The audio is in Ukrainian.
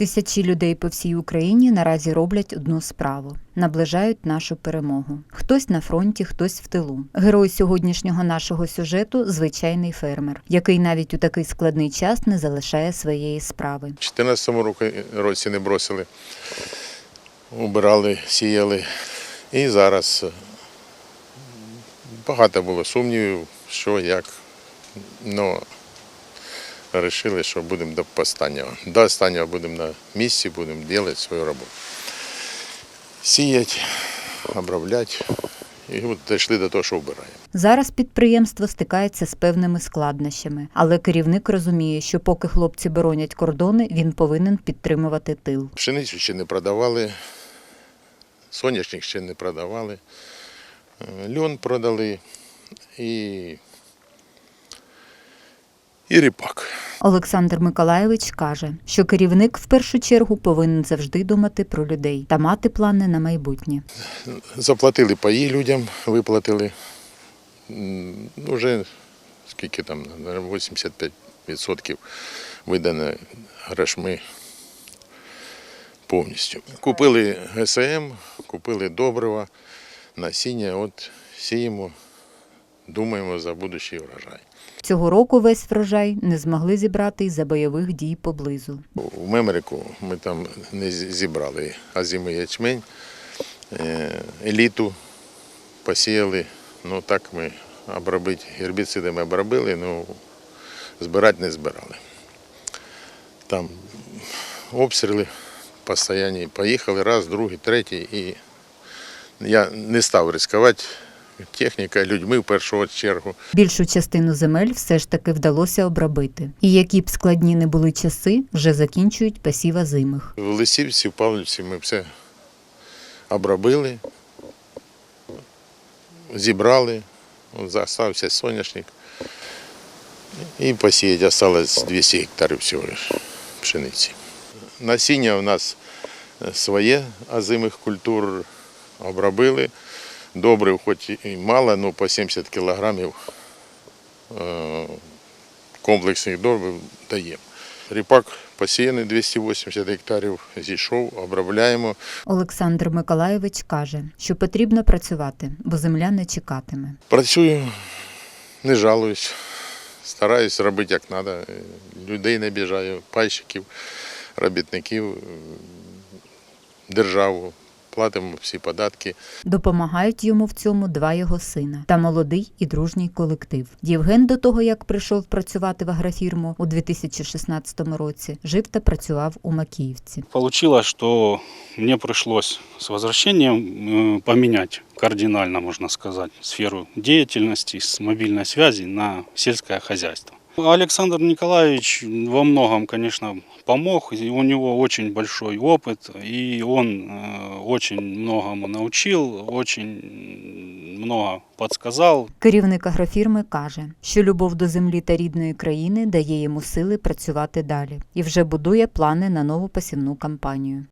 Тисячі людей по всій Україні наразі роблять одну справу наближають нашу перемогу. Хтось на фронті, хтось в тилу. Герой сьогоднішнього нашого сюжету звичайний фермер, який навіть у такий складний час не залишає своєї справи. У 2014 році не бросили, убирали, сіяли. І зараз е, багато було сумнівів, що, як. Ну, вирішили, що будемо до останнього. До останнього будемо на місці, будемо робити свою роботу. Сіяти, обробляти. І от дійшли до того, що вбираємо. Зараз підприємство стикається з певними складнощами, але керівник розуміє, що поки хлопці боронять кордони, він повинен підтримувати тил. Пшеницю ще не продавали, соняшник ще не продавали, е, льон продали і, і ріпак. Олександр Миколаєвич каже, що керівник в першу чергу повинен завжди думати про людей та мати плани на майбутнє. Заплатили паї людям, виплатили. М, Уже скільки там, 85% видано грошми повністю. Купили ГСМ, купили добрива, насіння, от сіємо, думаємо за будущий урожай. Цього року весь врожай не змогли зібрати із-за бойових дій поблизу. У Мемрику ми там не зі- зібрали азимий ячмень, еліту посіяли. Ну так ми обробити гербіцидами обробили, ну збирати не збирали. Там обстріли постійні, поїхали раз, другий, третій. І я не став ризикувати. Техніка, людьми в першу чергу. Більшу частину земель все ж таки вдалося обробити. І які б складні не були часи, вже закінчують посіва зимих. В Лисівці, в Павлівці ми все обробили, зібрали, залишився соняшник. І посіяти залишилось 200 гектарів всього лиш пшениці. Насіння у нас своє озимих культур обробили. Добрив, хоч і мало, але по 70 кілограмів е, комплексних добрив даємо. Ріпак посіяний 280 гектарів, зійшов, обробляємо. Олександр Миколаєвич каже, що потрібно працювати, бо земля не чекатиме. Працюю, не жалуюсь, стараюсь робити як треба. Людей не біжаю, пайщиків, робітників, державу. Платимо всі податки. Допомагають йому в цьому два його сина та молодий і дружній колектив. Євген до того, як прийшов працювати в агрофірму у 2016 році, жив та працював у Макіївці. Получилось, что мне пришлось с возвращением э, поменять кардинально, можно сказать, сферу деятельности с мобильной связи на сельское хозяйство. Александр Николаевич во многом, конечно, помог. У него очень большой опыт, и он э, очень многому научил, очень много подсказал. Керівник агрофірми каже, що любов до землі та рідної країни дає йому сили працювати далі і вже будує плани на нову посівну кампанію.